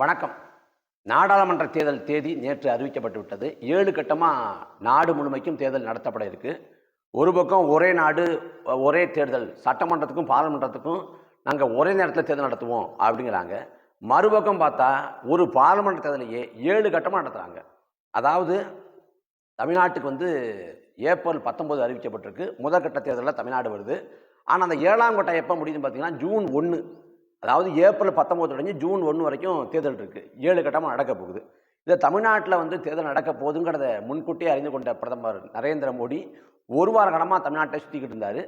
வணக்கம். நாடாளுமன்ற தேர்தல் தேதி நேற்று அறிவிக்கப்பட்டு விட்டது ஏழு கட்டமாக நாடு முழுமைக்கும் தேர்தல் நடத்தப்பட இருக்கு. ஒரு பக்கம் ஒரே நாடு ஒரே தேர்தல் சட்டமன்றத்துக்கும் பாராளுமன்றத்துக்கும் நாங்கள் ஒரே நேரத்தில் தேர்தல் நடத்துவோம் அப்படிங்கிறாங்க. மறுபக்கம் பார்த்தா ஒரு பாராளுமன்ற தேர்தலையே ஏழு கட்டமாக நடத்துகிறாங்க அதாவது தமிழ்நாட்டுக்கு வந்து ஏப்ரல் பத்தொம்போது அறிவிக்கப்பட்டிருக்கு. முதற்கட்ட தேர்தலில் தமிழ்நாடு வருது. ஆனால் அந்த ஏழாம் கட்டம் எப்போ முடியுதுன்னு பார்த்தீங்கன்னா ஜூன் ஒன்று அதாவது ஏப்ரல் பத்தொம்போது தொடங்கி ஜூன் ஒன்று வரைக்கும் தேர்தல் இருக்குது ஏழு கட்டமாக நடக்க போகுது. இதை தமிழ்நாட்டில் வந்து தேர்தல் நடக்க போகுதுங்கிறத முன்கூட்டியே அறிந்து கொண்ட பிரதமர் நரேந்திர மோடி ஒரு வார காலமாக தமிழ்நாட்டை சுற்றிக்கிட்டு இருந்தார்.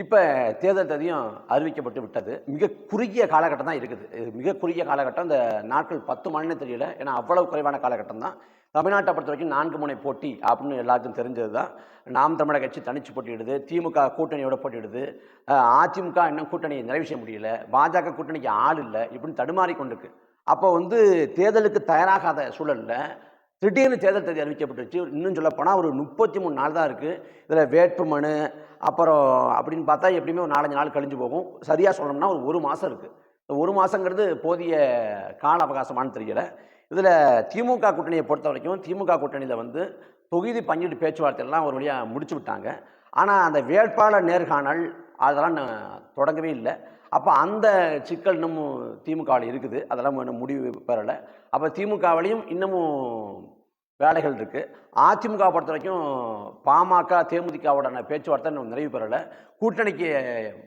இப்போ தேர்தல் தேதியும் அறிவிக்கப்பட்டு விட்டது. மிக குறுகிய காலகட்டம் தான் இருக்குது. இது மிக குறுகிய காலகட்டம். இந்த நாட்கள் பத்து மணினே தெரியல. ஏன்னா அவ்வளவு குறைவான காலகட்டம் தான். தமிழ்நாட்டை பொறுத்த வரைக்கும் நான்கு முனை போட்டி அப்படின்னு எல்லாருக்கும் தெரிஞ்சது தான். நாம் தமிழக கட்சி தனிச்சு போட்டியிடுது திமுக கூட்டணியோட போட்டியிடுது. அதிமுக இன்னும் கூட்டணியை நிறைவு செய்ய முடியல பாஜக கூட்டணிக்கு ஆள் இல்லை இப்படின்னு தடுமாறி கொண்டிருக்கு. அப்போ வந்து தேர்தலுக்கு தயாராகாத சூழலில் திடீர்னு தேர்தல் தேதி அறிவிக்கப்பட்டுச்சு இன்னும் சொல்லப்போனால் ஒரு முப்பத்தி மூணு நாள் தான் இருக்குது இதில் வேட்புமனு அப்புறம் அப்படின்னு பார்த்தா எப்படியுமே ஒரு நாலஞ்சு நாள் கழிஞ்சு போகும். சரியாக சொல்லணும்னா ஒரு ஒரு மாதம் இருக்குது ஒரு மாதங்கிறது போதிய கால அவகாசமானு தெரியலை. இதில் திமுக கூட்டணியை பொறுத்த வரைக்கும் திமுக கூட்டணியில் வந்து தொகுதி பங்கீட்டு பேச்சுவார்த்தையெல்லாம் ஒரு வழியாக முடிச்சு விட்டாங்க. ஆனால் அந்த வேட்பாளர் நேர்காணல் அதெல்லாம் தொடங்கவே இல்லை. அப்போ அந்த சிக்கல் இன்னமும் திமுகவில் இருக்குது. அதெல்லாம் இன்னும் முடிவு பெறலை. அப்போ திமுகவிலையும் இன்னமும் வேலைகள் இருக்குது அதிமுக பொறுத்த வரைக்கும் பாமக தேமுதிகவுடான பேச்சுவார்த்தை இன்னும் நிறைவு பெறலை. கூட்டணிக்கு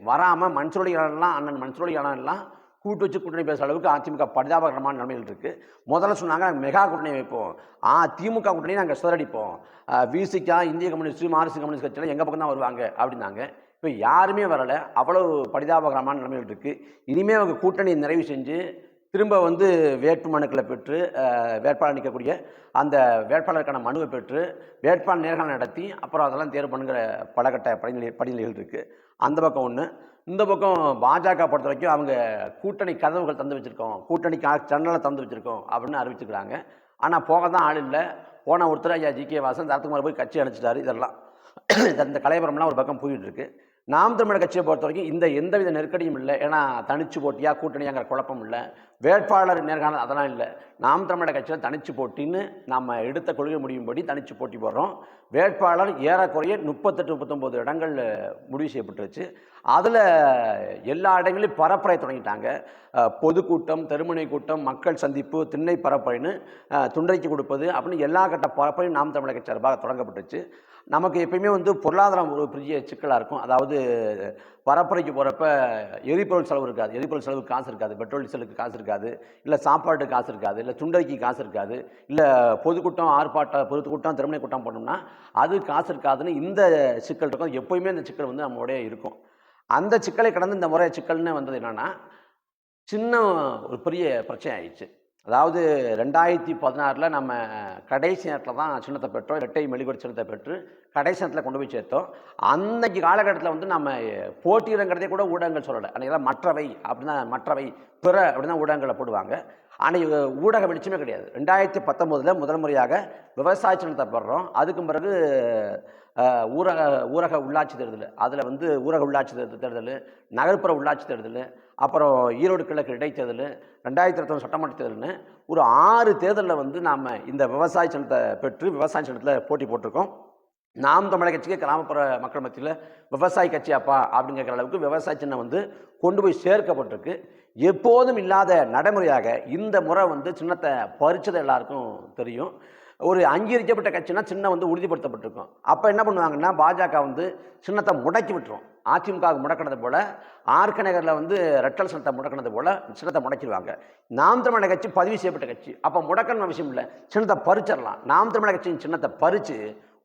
வராமல் மன்சூரியானலாம் அண்ணன் மன்சூரியானலாம் கூட்டு வச்சு கூட்டணி பேசுகிற அளவுக்கு அதிமுக பரிதாபகரமான நிலைமையில் இருக்குது முதல்ல சொன்னாங்க மெகா கூட்டணி வைப்போம் ஆ திமுக கூட்டணி நாங்கள் சிதறடிப்போம். விசிகா இந்திய கம்யூனிஸ்ட் மார்க்சிஸ்ட் கம்யூனிஸ்ட் கட்சியெல்லாம் எங்கள் பக்கம் தான் வருவாங்க அப்படின்னாங்க. இப்போ யாருமே வரலை. அவ்வளோ பரிதாபகரமான நிலைமையில் இருக்குது இனிமேல் அவங்க கூட்டணி நிறைவு செஞ்சு திரும்ப வந்து வேட்பு மனுக்களை பெற்று வேட்பாளர் நிற்கக்கூடிய அந்த வேட்பாளருக்கான மனுவை பெற்று வேட்பாளர் நேர்காணல் நடத்தி அப்புறம் அதெல்லாம் தேர்வு பண்ணுங்கிற பலகட்ட படிநிலை படிநிலைகள் இருக்குது அந்த பக்கம் ஒன்று இந்த பக்கம் பாஜக பொறுத்த வரைக்கும் அவங்க கூட்டணி கதவுகள் தந்து வச்சுருக்கோம். கூட்டணி கா ஜன்னலை தந்து வச்சுருக்கோம் அப்படின்னு அறிவிச்சுக்கிறாங்க ஆனால் போக தான் ஆள் இல்லை. போன ஒருத்தர் ஐயா ஜி கே வாசன் தரத்துக்குமார் போய் கட்சி அணைச்சிட்டாரு இதெல்லாம். இந்த கலைபுரம்லாம் ஒரு பக்கம் போயிட்டு இருக்கு. நாம் தமிழர் கட்சியை பொறுத்த வரைக்கும் இந்த எந்தவித நெருக்கடியும் இல்லை. ஏன்னா தனிச்சு போட்டியாக கூட்டணியாங்கிற குழப்பம் இல்லை. வேட்பாளர் நேர்காணல் அதெல்லாம் இல்லை. நாம் தமிழக கட்சியில் தனிச்சு போட்டின்னு நம்ம எடுத்த கொள்கை முடியும்படி தனிச்சு போட்டி போடுறோம். வேட்பாளர் ஏறக்குறைய முப்பத்தெட்டு முப்பத்தொம்போது இடங்கள் முடிவு செய்யப்பட்டுருச்சு. அதில் எல்லா இடங்களையும் பரப்புரை தொடங்கிட்டாங்க. பொதுக்கூட்டம் தெருமுனை கூட்டம் மக்கள் சந்திப்பு திண்ணை பரப்புரைன்னு துண்டைக்கு கொடுப்பது அப்படின்னு எல்லா கட்ட பரப்புரையும் நாம் தமிழக கட்சி சார்பாக தொடங்கப்பட்டுச்சு நமக்கு எப்பயுமே வந்து பொருளாதாரம் ஒரு பெரிய சிக்கலாக இருக்கும். அதாவது பரப்புரைக்கு போகிறப்ப எரிபொருள் செலவு இருக்காது. எரிபொருள் செலவுக்கு காசு இருக்காது. பெட்ரோல் டீசலுக்கு காசு இருக்காது. இல்லை சாப்பாட்டு காசு இருக்காது. இல்லை துண்டறிக்கை காசு இருக்காது. இல்லை பொதுக்கூட்டம் ஆர்ப்பாட்டம் பொதுக்கூட்டம் திறமை கூட்டம் போனோம்னா அது காசு இருக்காதுன்னு இந்த சிக்கல் இருக்கும். எப்போயுமே இந்த சிக்கல் வந்து நம்மளுடைய இருக்கும். அந்த சிக்கலை கடந்து இந்த முறை சிக்கல்னு வந்தது என்னென்னா சின்ன ஒரு பெரிய பிரச்சனை ஆயிடுச்சு. அதாவது ரெண்டாயிரத்தி பதினாறில் நம்ம கடைசி நேரத்தில் தான் சின்னத்தை பெற்றோம் இரட்டை மெழுகுவர்த்தி சின்னத்தை பெற்று கடைசி நேரத்தில் கொண்டு போய் சேர்த்தோம். அன்னைக்கு காலகட்டத்தில் வந்து நம்ம போட்டியிடங்கிறதே கூட ஊடகங்கள் சொல்லலை. அன்றைக்கெல்லாம் மற்றவை அப்படின்னா மற்றவை பிற அப்படின்னு தான் ஊடகங்களை போடுவாங்க. அன்னைக்கு ஊடக வெளிச்சமே கிடையாது. ரெண்டாயிரத்தி பத்தொம்போதில் முதல் முறையாக விவசாய சின்னத்தை பெறுறோம். அதுக்கு பிறகு ஊரக ஊரக உள்ளாட்சி தேர்தல். அதில் வந்து ஊரக உள்ளாட்சி தேர்தல் தேர்தல் நகர்ப்புற உள்ளாட்சி தேர்தல் அப்புறம் ஈரோடு கிழக்கு இடைத்தேர்தல் ரெண்டாயிரத்தி இருபத்தொன்று சட்டமன்ற தேர்தல்னு ஒரு ஆறு தேர்தலில் வந்து நாம் இந்த விவசாய சின்னத்தை பெற்று விவசாய சின்னத்தில் போட்டி போட்டிருக்கோம். நாம் தமிழக கட்சிக்கு கிராமப்புற மக்கள் மத்தியில் விவசாய கட்சியாப்பா அப்படிங்கிற அளவுக்கு விவசாய சின்னம் வந்து கொண்டு போய் சேர்க்கப்பட்டிருக்கு. எப்போதும் இல்லாத நடைமுறையாக இந்த முறை வந்து சின்னத்தை பறிச்சது எல்லாருக்கும் தெரியும். ஒரு அங்கீகரிக்கப்பட்ட கட்சினா சின்ன வந்து உறுதிப்படுத்தப்பட்டிருக்கும். அப்போ என்ன பண்ணுவாங்கன்னா பாஜக வந்து சின்னத்தை முடக்கி விட்டுரும். அதிமுக முடக்கினது போல் ஆர்க நகரில் வந்து ரெட்டல் சின்னத்தை முடக்கினது போல் சின்னத்தை முடக்கிடுவாங்க. நாம் தமிழக கட்சி பதிவு செய்யப்பட்ட கட்சி. அப்போ முடக்கணும் விஷயம் இல்லை. சின்னத்தை பறிச்சிடலாம். நாம் தமிழக கட்சியின் சின்னத்தை பறித்து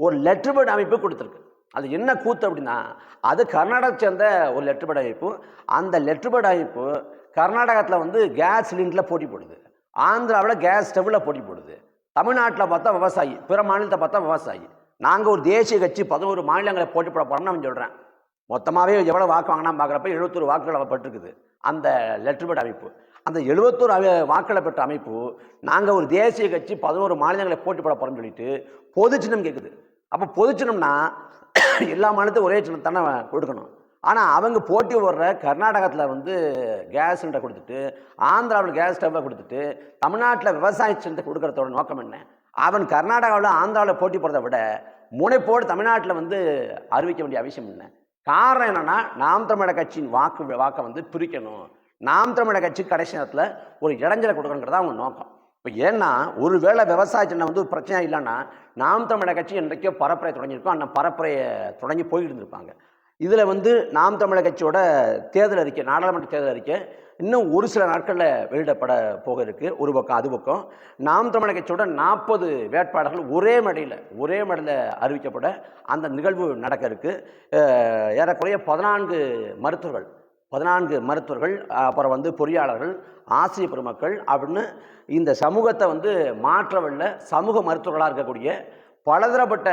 ஒரு லெட்டர் பேர்டு அமைப்பு கொடுத்துருக்கு. அது என்ன கூத்து அப்படின்னா அது கர்நாடகத்தை சேர்ந்த ஒரு லெட்டர் பேர்டு அமைப்பு. அந்த லெட்டர் பேர்டு அமைப்பு கர்நாடகத்தில் வந்து கேஸ் சிலிண்டரில் போட்டி போடுது. ஆந்திராவில் கேஸ் ஸ்டவ்வில் போட்டி போடுது. தமிழ்நாட்டில் பார்த்தா விவசாயி பிற மாநிலத்தை பார்த்தா விவசாயி. நாங்கள் ஒரு தேசிய கட்சி பதினோரு மாநிலங்களை போட்டி போட போகிறோம்னு அவன் சொல்கிறேன் மொத்தமாகவே எவ்வளோ வாக்கு வாங்கினா பார்க்குறப்ப எழுபத்தொரு வாக்குகள் அவப்பட்டிருக்குது. அந்த லெட்டர்பேட் அமைப்பு. அந்த எழுபத்தோரு அவை- வாக்களை பெற்ற அமைப்பு நாங்கள் ஒரு தேசிய கட்சி பதினோரு மாநிலங்களை போட்டி போட போகிறோம்னு சொல்லிட்டு பொது சின்னம் கேட்குது அப்போ பொது சின்னம்னா எல்லா மாநிலத்தையும் ஒரே சின்னம் தானே கொடுக்கணும். ஆனால் அவங்க போட்டி போடுற கர்நாடகத்தில் வந்து கேஸ் சிலிண்டர் கொடுத்துட்டு ஆந்திராவில் கேஸ் ஸ்டவ்வை கொடுத்துட்டு தமிழ்நாட்டில் விவசாய சிலிண்டர் கொடுக்குறதோட நோக்கம் என்ன? அவன் கர்நாடகாவில் ஆந்திராவில் போட்டி போடுறதை விட முனைப்போடு தமிழ்நாட்டில் வந்து அறிவிக்க வேண்டிய அவசியம் என்ன? காரணம் என்னென்னா நாம் தமிழக கட்சியின் வாக்கு வாக்கை வந்து பிரிக்கணும். நாம் தமிழக கட்சி கடைசி நேரத்தில் ஒரு இடைஞ்சலை கொடுக்கணுங்கிறதா அவங்க நோக்கம். இப்போ ஏன்னா ஒருவேளை விவசாய சின்ன வந்து ஒரு பிரச்சனை இல்லைன்னா நாம் தமிழக கட்சி என்றைக்கோ பரப்புரை தொடங்கியிருக்கோம். அந்த பரப்புரையை தொடங்கி போயிட்டு இருந்திருப்பாங்க. இதில் வந்து நாம் தமிழக கட்சியோட தேர்தல் அறிக்கை நாடாளுமன்ற தேர்தல் அறிக்கை இன்னும் ஒரு சில நாட்களில் வெளியிடப்பட போக இருக்குது ஒரு பக்கம் அது பக்கம். நாம் தமிழக கட்சியோட நாற்பது வேட்பாளர்கள் ஒரே மேடையில் ஒரே மேடையில் அறிவிக்கப்பட அந்த நிகழ்வு நடக்க இருக்குது ஏறக்குறைய பதினான்கு மருத்துவர்கள் பதினான்கு மருத்துவர்கள் அப்புறம் வந்து பொறியாளர்கள் ஆசிரியர் பெருமக்கள் அப்படின்னு இந்த சமூகத்தை வந்து மாற்றவல்ல சமூக மருத்துவர்களாக இருக்கக்கூடிய பலதரப்பட்ட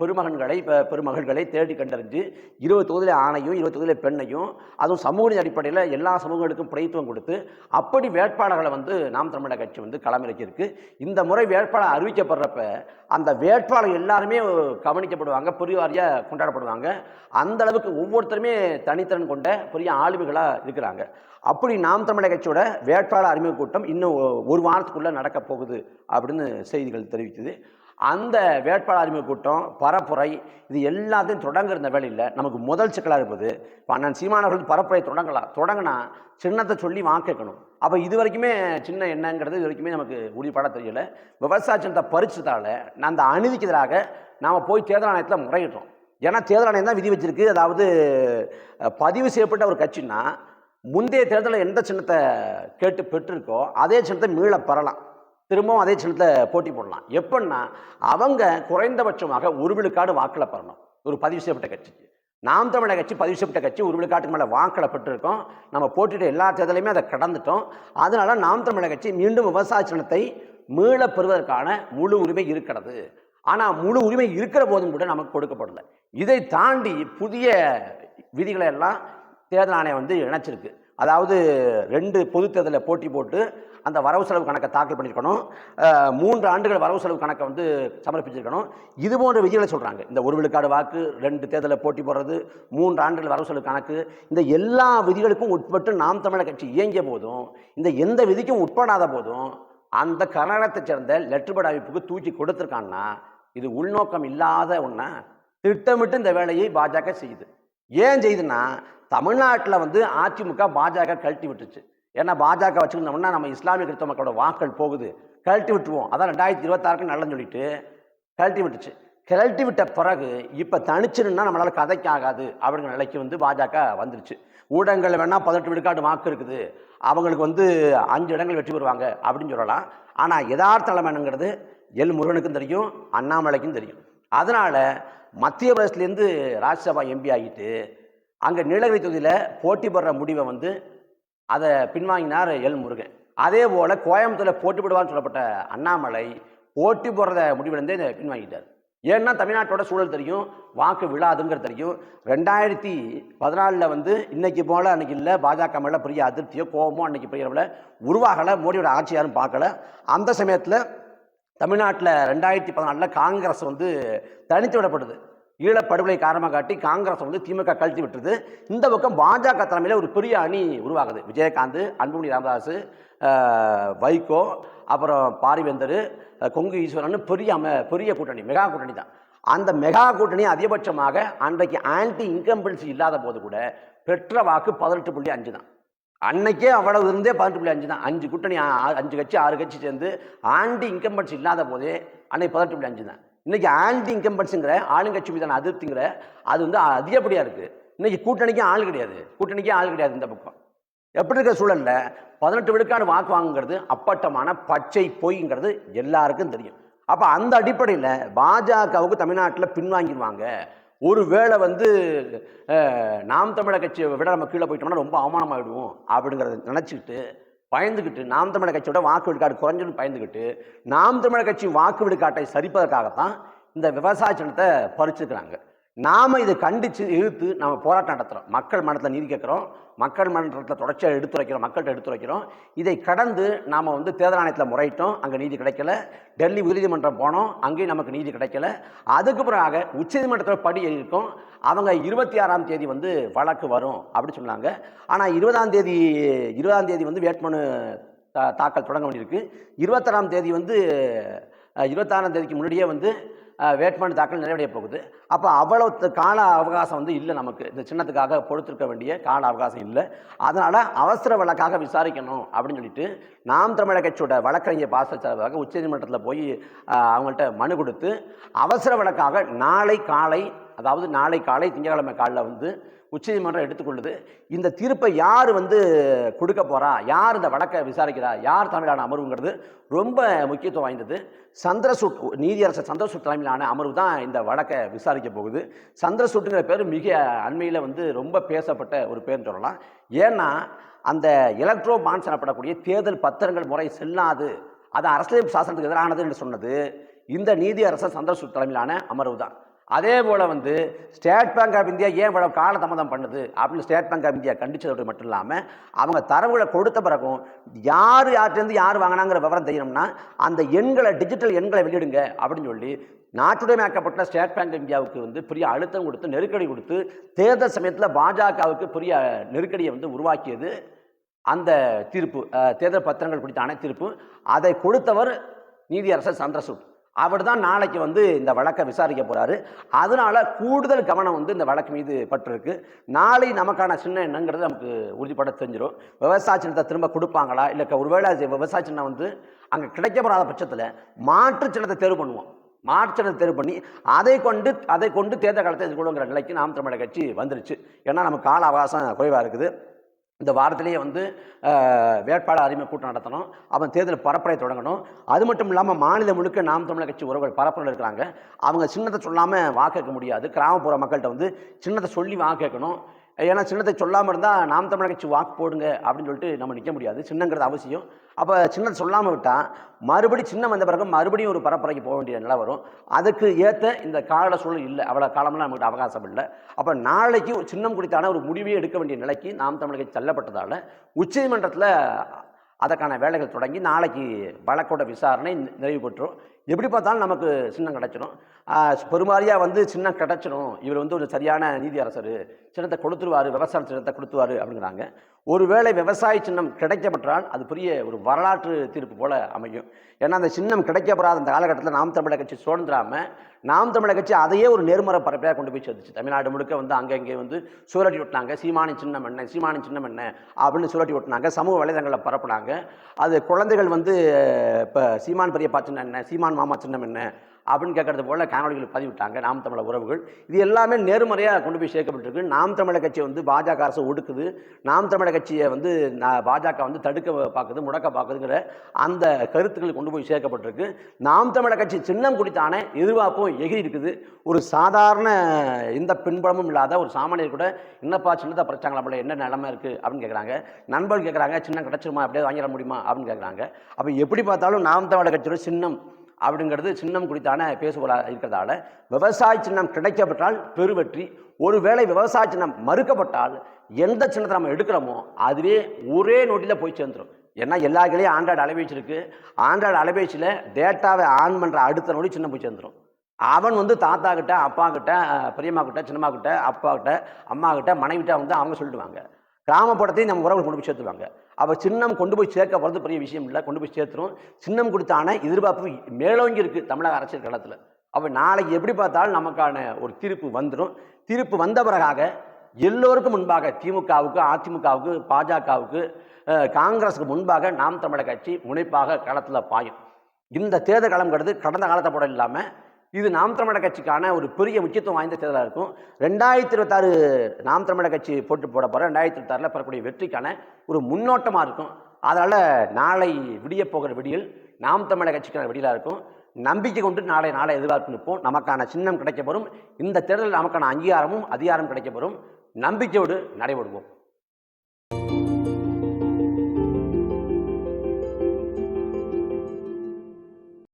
பெருமகன்களை இப்போ பெருமகள்களை தேடி கண்டறிஞ்சு இருபது தொகுதியில் ஆணையும் இருபது தொகுதியில் பெண்ணையும் அதுவும் சமூக அடிப்படையில் எல்லா சமூகங்களுக்கும் பிரதித்துவம் கொடுத்து அப்படி வேட்பாளர்களை வந்து நாம் தமிழக கட்சி வந்து களமிறக்கியிருக்கு. இந்த முறை வேட்பாளர் அறிவிக்கப்படுறப்ப அந்த வேட்பாளர் எல்லாருமே கவனிக்கப்படுவாங்க பெரியவாரியாக கொண்டாடப்படுவாங்க. அந்த அளவுக்கு ஒவ்வொருத்தருமே தனித்திறன் கொண்ட பெரிய ஆளுமைகளாக இருக்கிறாங்க. அப்படி நாம் தமிழக கட்சியோட வேட்பாளர் அறிமுக கூட்டம் இன்னும் ஒரு வாரத்துக்குள்ளே நடக்க போகுது அப்படின்னு செய்திகள் தெரிவிக்குது. அந்த வேட்பாளர் அறிமுக கூட்டம் பரப்புரை இது எல்லாத்தையும் தொடங்குற இந்த வேலையில் நமக்கு முதல் சிக்கலாக இருப்பது இப்போ அண்ணன் சீமானவர்கள் பரப்புரை தொடங்கலாம் தொடங்கினா சின்னத்தை சொல்லி வாங்கிக்கணும் அப்போ இது வரைக்குமே சின்ன என்னங்கிறது இது வரைக்குமே நமக்கு உறுதிப்பாட தெரியலை. விவசாய சின்னத்தை பறிச்சதால அந்த அநீதிக்கு எதிராக நாம் போய் தேர்தல் ஆணையத்தில் முறையிட்டோம் ஏன்னா தேர்தல் ஆணையம் தான் விதி வச்சிருக்கு அதாவது பதிவு செய்யப்பட்ட ஒரு கட்சின்னா முந்தைய தேர்தலில் எந்த சின்னத்தை கேட்டு பெற்றிருக்கோ அதே சின்னத்தை மீள பெறலாம். திரும்பவும் அதே சின்னத்தில் போட்டி போடலாம். எப்படின்னா அவங்க குறைந்தபட்சமாக ஒரு விழுக்காடு வாக்கில் பெறணும். ஒரு பதிவு செய்யப்பட்ட கட்சிக்கு. நாம் தமிழக கட்சி பதிவு செய்யப்பட்ட கட்சி ஒரு விழுக்காட்டுக்கு மேலே வாக்கில் பெற்றிருக்கோம் நம்ம போட்டியிட்ட எல்லா தேர்தலையுமே அதை கடந்துட்டோம். அதனால் நாம் தமிழக கட்சி மீண்டும் விவசாய சின்னத்தை மீள பெறுவதற்கான முழு உரிமை இருக்கிறது. ஆனால் முழு உரிமை இருக்கிற போதும் கூட நமக்கு கொடுக்கப்படலை. இதை தாண்டி புதிய விதிகளை எல்லாம் தேர்தல் ஆணையம் வந்து இணைச்சிருக்கு. அதாவது ரெண்டு பொது தேர்தலில் போட்டி போட்டு அந்த வரவு செலவு கணக்கை தாக்கல் பண்ணியிருக்கணும். மூன்று ஆண்டுகள் வரவு செலவு கணக்கை வந்து சமர்ப்பிச்சிருக்கணும். இது போன்ற விதிகளை சொல்கிறாங்க இந்த ஒரு விழுக்காடு வாக்கு ரெண்டு தேர்தலில் போட்டி போடுறது மூன்று ஆண்டுகள் வரவு செலவு கணக்கு இந்த எல்லா விதிகளுக்கும் உட்பட்டு நாம் தமிழர் கட்சி இயங்கிய போதும் இந்த எந்த விதிக்கும் உட்படாத போதும் அந்த கர்நாடகத்தை சேர்ந்த லெட்டர்பேட் அமைப்புக்கு தூக்கி கொடுத்துருக்கான்னா இது உள்நோக்கம் இல்லாத ஒன்றா திட்டமிட்டு இந்த வேலையை பாஜக செய்யுது. ஏன் செய்யுதுன்னா தமிழ்நாட்டில் வந்து அதிமுக பாஜக கழட்டி விட்டுச்சு. ஏன்னா பாஜக வச்சுருந்தோம்னா நம்ம இஸ்லாமிய கிறிஸ்தவ மக்களோட வாக்கள் போகுது. கழட்டி விட்டுருவோம். அதான் ரெண்டாயிரத்தி இருபத்தாறுக்கு நல்லன்னு சொல்லிட்டு கழட்டி விட்டுச்சு. கிளட்டி விட்ட பிறகு இப்போ தனிச்சிருந்தா நம்மளால் கதைக்கு ஆகாது அப்படிங்கிற நிலைக்கு வந்து பாஜக வந்துருச்சு. ஊடகங்கள் வேணால் பதினெட்டு விழுக்காடு வாக்கு இருக்குது. அவங்களுக்கு வந்து அஞ்சு இடங்கள் வெற்றி பெறுவாங்க அப்படின்னு சொல்லலாம். ஆனால் யதார்த்த நிலைமைங்கிறது எல் முருகனுக்கும் தெரியும் அண்ணாமலைக்கும் தெரியும். அதனால் மத்திய பிரதேசத்துலேருந்து ராஜ்யசபா எம்பி ஆகிட்டு அங்கே நீலகிரி தொகுதியில் போட்டி போடுற முடிவை வந்து அதை பின்வாங்கினார் எல் முருகன். அதே போல் கோயம்புத்தூரில் போட்டி போடுவான்னு சொல்லப்பட்ட அண்ணாமலை போட்டி போடுறத முடிவிலிருந்தே இதை பின்வாங்கிட்டார். ஏன்னா தமிழ்நாட்டோட சூழல் தெரியும் வாக்கு விழாதுங்கிறது தெரியும். ரெண்டாயிரத்தி பதினாலில் வந்து இன்னைக்கு போல் அன்னைக்கு இல்லை பாஜக மேலே பெரிய அதிருப்தியோ கோபமோ அன்னைக்கு பெரிய அளவில் உருவாகலை மோடியோட ஆட்சி யாரும் பார்க்கல. அந்த சமயத்தில் தமிழ்நாட்டில் ரெண்டாயிரத்தி பதினாலில் காங்கிரஸ் வந்து தனித்து விடப்படுது ஈழப்படுகொலை காரணமாக காட்டி காங்கிரஸ் வந்து திமுக கழித்து விட்டுருது. இந்த பக்கம் பாஜக தலைமையில் ஒரு பெரிய அணி உருவாகுது. விஜயகாந்த் அன்புமணி ராமதாஸ் வைகோ அப்புறம் பாரிவேந்தர் கொங்கு ஈஸ்வரன் பெரிய அம பெரிய கூட்டணி மெகா கூட்டணி தான். அந்த மெகா கூட்டணி அதிகபட்சமாக அன்றைக்கு ஆன்டி இன்கம்பன்சி இல்லாத போது கூட பெற்ற வாக்கு பதினெட்டு புள்ளி அஞ்சு தான். அன்னைக்கே அவ்வளவு இருந்தே பதினெட்டு புள்ளி அஞ்சு தான். அஞ்சு கூட்டணி அஞ்சு கட்சி ஆறு கட்சி சேர்ந்து ஆன்டி இன்கம்பன்சி இல்லாத போதே அன்னைக்கு பதினெட்டு புள்ளி அஞ்சு தான். இன்னைக்கு ஆன்டி இன்கம்பன்ஸுங்கிற ஆளுங்கட்சி மீதான அதிருப்திங்கிற அது வந்து அதிகப்படியாக இருக்குது இன்னைக்கு கூட்டணிக்கும் ஆள் கிடையாது. கூட்டணிக்கே ஆள் கிடையாது இந்த பக்கம். எப்படி இருக்கிற சூழலில் பதினெட்டு விழுக்காடு வாக்கு வாங்குங்கிறது அப்பட்டமான பச்சை பொய்ங்கிறது எல்லாருக்கும் தெரியும். அப்போ அந்த அடிப்படையில் பாஜகவுக்கு தமிழ்நாட்டில் பின்வாங்கிடுவாங்க ஒருவேளை வந்து நாம் தமிழக கட்சியை விட நம்ம கீழே போயிட்டோம்னா ரொம்ப அவமானமாகிடுவோம் அப்படிங்கிறத நினச்சிக்கிட்டு பயந்துக்கிட்டு நாம் தமிழர் கட்சியோட வாக்கு விழுக்காடு குறைஞ்சுன்னு பயந்துக்கிட்டு நாம் தமிழர் கட்சி வாக்கு விழுக்காட்டை சரிப்பதற்காகத்தான் இந்த விவசாய சின்னத்தை பறிச்சிருக்கிறாங்க. நாம் இதை கண்டித்து இழுத்து நம்ம போராட்டம் நடத்துகிறோம் மக்கள் மன்றத்தில் நீதி கேட்குறோம். மக்கள் மன்றத்தில் தொடர்ச்சியாக எடுத்துரைக்கிறோம் மக்கள்கிட்ட எடுத்துரைக்கிறோம் இதை கடந்து நாம் வந்து தேர்தல் ஆணையத்தில் முறையிட்டோம். அங்கே நீதி கிடைக்கல. டெல்லி உயர்நீதிமன்றம் போனோம். அங்கேயும் நமக்கு நீதி கிடைக்கல. அதுக்கு பிறகு உச்சநீதிமன்றத்தில் படி இருக்கோம் அவங்க இருபத்தி ஆறாம் தேதி வந்து வழக்கு வரும் அப்படி சொன்னாங்க. ஆனால் இருபதாம் தேதி இருபதாம் தேதி வந்து வேட்புமனு தா- தாக்கல் தொடங்க வேண்டியிருக்கு. இருபத்தாறாம் தேதி வந்து இருபத்தாறாம் தேதிக்கு முன்னாடியே வந்து வேட்புமனு தாக்கல் நிறைவடைய போகுது. அப்போ அவ்வளவு த- கால அவகாசம் வந்து இல்லை நமக்கு. இந்த சின்னத்துக்காக பொறுத்திருக்க வேண்டிய கால அவகாசம் இல்லை. அதனால் அவசர வழக்காக விசாரிக்கணும் அப்படின்னு சொல்லிட்டு நாம் தமிழக கட்சியோட வழக்கறிஞர் பாசச்சார்பாக உச்சநீதிமன்றத்தில் போய் அவங்கள்ட்ட மனு கொடுத்து அவசர வழக்காக நாளை காலை அதாவது நாளை காலை திங்கட்கிழமை காலில் வந்து உச்சநீதிமன்றம் எடுத்துக்கொள்ளுது. இந்த தீர்ப்பை யார் வந்து கொடுக்க போகிறா யார் இந்த வழக்கை விசாரிக்கிறா? யார் தமிழான அமர்வுங்கிறது ரொம்ப முக்கியத்துவம் வாய்ந்தது. சந்திரசூட் நீதியரசர் சந்திரசூட் தலைமையிலான அமர்வு தான் இந்த வழக்கை விசாரிக்க போகுது. சந்திரசூட்டுங்கிற பேர் மிக அண்மையில் வந்து ரொம்ப பேசப்பட்ட ஒரு பேர்னு சொல்லலாம். ஏன்னா அந்த எலக்ட்ரோ பான்ஸ் எனப்படக்கூடிய தேர்தல் பத்திரங்கள் முறை செல்லாது. அது அரசியல் சாசனத்துக்கு எதிரானது என்று சொன்னது. இந்த நீதியரசர் சந்திரசூட் தலைமையிலான அமர்வு தான். அதே போல் வந்து ஸ்டேட் பேங்க் ஆஃப் இந்தியா ஏன் இவ்வளோ காலதாமதம் பண்ணுது அப்படின்னு ஸ்டேட் பேங்க் ஆஃப் இந்தியா கண்டிச்சதோடு மட்டும் இல்லாமல் அவங்க தரவுகளை கொடுத்த பிறகும் யார் யார்கிட்டேருந்து யார் வாங்கினாங்கிற விவரம் தெரியணும்னா அந்த எண்களை டிஜிட்டல் எண்களை வெளியிடுங்க அப்படின்னு சொல்லி நாட்டுடைமையாக்கப்பட்ட ஸ்டேட் பேங்க் இந்தியாவுக்கு வந்து பெரிய அழுத்தம் கொடுத்து நெருக்கடி கொடுத்து தேர்தல் சமயத்தில் பாஜகவுக்கு பெரிய நெருக்கடியை வந்து உருவாக்கியது அந்த தீர்ப்பு தேர்தல் பத்திரங்கள் குறித்தான தீர்ப்பு. அதை கொடுத்தவர் நீதியரசர் சந்திரசூட். அவர் தான் நாளைக்கு வந்து இந்த வழக்கை விசாரிக்க போகிறாரு அதனால கூடுதல் கவனம் வந்து இந்த வழக்கு மீது பட்டிருக்கு. நாளை நமக்கான சின்ன என்னங்கிறது நமக்கு உறுதிப்பட தெரிஞ்சிடும் விவசாய சின்னத்தை திரும்ப கொடுப்பாங்களா? இல்லை ஒருவேளை அது விவசாய சின்னம் வந்து அங்கே கிடைக்கப்படாத பட்சத்தில் மாற்று சின்னத்தை தேர்வு பண்ணுவோம். மாற்று சின்னத்தை தேர்வு பண்ணி அதை கொண்டு அதை கொண்டு தேர்தல் காலத்தை எதிர்கொள்ளுங்கிற நிலைக்கு நாம் தமிழக கட்சி வந்துருச்சு. ஏன்னா நமக்கு கால அவகாசம் குறைவாக இருக்குது. இந்த வாரத்திலேயே வந்து வேட்பாளர் அறிமுக கூட்டம் நடத்தணும். அவன் தேர்தல் பரப்புரை தொடங்கணும். அது மட்டும் இல்லாமல் மாநிலம் முழுக்க நாம் தமிழர் கட்சி உறவுகள் பரப்புரையில் இருக்கிறாங்க. அவங்க சின்னத்தை சொல்லாமல் வாக்கேற்க முடியாது. கிராமப்புற மக்கள்கிட்ட வந்து சின்னத்தை சொல்லி வாக்கேற்கணும் ஏன்னா சின்னத்தை சொல்லாமல் இருந்தால் நாம் தமிழக கட்சி வாக்கு போடுங்க அப்படின்னு சொல்லிட்டு நம்ம நிற்க முடியாது. சின்னங்கிறது அவசியம். அப்போ சின்னத்தை சொல்லாமல் விட்டால் மறுபடி சின்னம் வந்த பிறகு மறுபடியும் ஒரு பரப்புரைக்கு போக வேண்டிய நிலை வரும். அதுக்கு ஏற்ற இந்த கால சூழல் இல்லை. அவ்வளோ காலம்லாம் நமக்கு அவகாசம் இல்லை. அப்போ நாளைக்கு ஒரு சின்னம் குறித்தான ஒரு முடிவே எடுக்க வேண்டிய நிலைக்கு நாம் தமிழக கட்சி தள்ளப்பட்டதால் உச்சநீதிமன்றத்தில் அதற்கான வேலைகள் தொடங்கி நாளைக்கு வழக்கோட விசாரணை நிறைவு பெற்றோம். எப்படி பார்த்தாலும் நமக்கு சின்னம் கிடச்சிடும் பெருமாறியாக வந்து சின்னம் கிடச்சிடும் இவர் வந்து ஒரு சரியான நீதி அரசர் சின்னத்தை கொடுத்துருவாரு விவசாய சின்னத்தை கொடுத்துருவாரு அப்படிங்கிறாங்க. ஒருவேளை விவசாய சின்னம் கிடைக்கப்பட்டால் அது பெரிய ஒரு வரலாற்று தீர்ப்பு போல அமையும். ஏன்னா அந்த சின்னம் கிடைக்கப்படாத அந்த காலகட்டத்தில் நாம் தமிழக கட்சி சுதந்திராம நாம் தமிழக கட்சி அதையே ஒரு நேர்மறை பரப்பையாக கொண்டு போய் சேர்ந்துச்சு தமிழ்நாடு முழுக்க வந்து அங்கங்கே வந்து சுழட்டி விட்டினாங்க சீமானி சின்னம் என்ன சீமானி சின்னம் என்ன அப்படின்னு சுழட்டி விட்டினாங்க சமூக வலைதளங்களில் பரப்புனாங்க. அது குழந்தைகள் வந்து இப்போ சீமான் பெரிய சின்னம் என்ன சீமான் மாமா சின்னம் என்ன? அப்படின்னு கேட்கறது போல காணொலிகள் பதிவிட்டாங்க நாம் தமிழ உறவுகள். இது எல்லாமே நேர்மறையாக கொண்டு போய் சேர்க்கப்பட்டிருக்கு. நாம் தமிழக கட்சி வந்து பாஜக அரசு ஒடுக்குது. நாம் தமிழக கட்சியை வந்து பாஜக வந்து தடுக்க பார்க்குது முடக்க பார்க்குதுங்கிற அந்த கருத்துக்கள் கொண்டு போய் சேர்க்கப்பட்டிருக்கு. நாம் தமிழக கட்சி சின்னம் குறித்தான எதிர்பார்ப்பும் எகிரி இருக்குது. ஒரு சாதாரண எந்த பின்புலமும் இல்லாத ஒரு சாமானியர் கூட என்னப்பா சின்னதாக பிரச்சாங்களா போல என்ன நிலமை இருக்குது அப்படின்னு கேட்குறாங்க. நண்பர்கள் கேட்குறாங்க சின்னம் கிடச்சிருமா? அப்படியே வாங்கிட முடியுமா? அப்படின்னு கேட்குறாங்க. அப்போ எப்படி பார்த்தாலும் நாம் தமிழக கட்சியோட சின்னம் அப்படிங்கிறது சின்னம் குறித்தான பேசுபொருளாக இருக்கிறதால விவசாய சின்னம் கிடைக்கப்பட்டால் பெருவெற்றி. ஒருவேளை விவசாய சின்னம் மறுக்கப்பட்டால் எந்த சின்னத்தை நம்ம எடுக்கிறோமோ அதுவே ஒரே நோட்டில் போய் சேர்ந்துடும் ஏன்னா எல்லா கிளையும் ஆண்ட்ராய்டு அலைபேசி இருக்குது ஆண்ட்ராய்டு அலைபேசியில் டேட்டாவை ஆன் பண்ணுற அடுத்த நோடி சின்னம் போய் சேர்ந்துடும் அவன் வந்து தாத்தா கிட்ட அப்பா கிட்ட பெரியம்மா கிட்ட சின்னம்மா கிட்ட அப்பா கிட்ட அம்மா கிட்ட மனைவிட்ட வந்து அவங்க சொல்லிடுவாங்க. கிராமப்புறத்தையும் நம்ம உறவுகள் கொண்டு போய் சேர்த்துவாங்க அப்போ சின்னம் கொண்டு போய் சேர்க்க போகிறது பெரிய விஷயம் இல்லை. கொண்டு போய் சேர்த்துரும். சின்னம் கொடுத்தான எதிர்பார்ப்பு மேலோங்கி இருக்குது தமிழக அரசியல் களத்தில். அப்போ நாளைக்கு எப்படி பார்த்தாலும் நமக்கான ஒரு தீர்ப்பு வந்துடும் தீர்ப்பு வந்த பிறகாக எல்லோருக்கும் முன்பாக திமுகவுக்கு அதிமுகவுக்கு பாஜகவுக்கு காங்கிரஸுக்கு முன்பாக நாம் தமிழக கட்சி முனைப்பாக களத்தில் பாயும். இந்த தேர்தல் களம்ங்கிறது கடந்த காலத்தை போட இல்லாமல் இது நாம் தமிழக கட்சிக்கான ஒரு பெரிய முக்கியத்துவம் வாய்ந்த தேர்தலாக இருக்கும். ரெண்டாயிரத்தி இருபத்தாறு நாம் தமிழக கட்சி போட்டு போட போகிற ரெண்டாயிரத்தி இருபத்தாறில் பெறக்கூடிய வெற்றிக்கான ஒரு முன்னோட்டமாக இருக்கும். அதனால் நாளை விடிய போகிற விடியல் நாம் தமிழக கட்சிக்கான விடியலாக இருக்கும். நம்பிக்கை கொண்டு நாளை நாளை எதிர்பார்ப்பு நிற்போம். நமக்கான சின்னம் கிடைக்கப்பெறும். இந்த தேர்தலில் நமக்கான அங்கீகாரமும் அதிகாரம் கிடைக்கப்பெறும். நம்பிக்கையோடு நடைபெறுவோம்.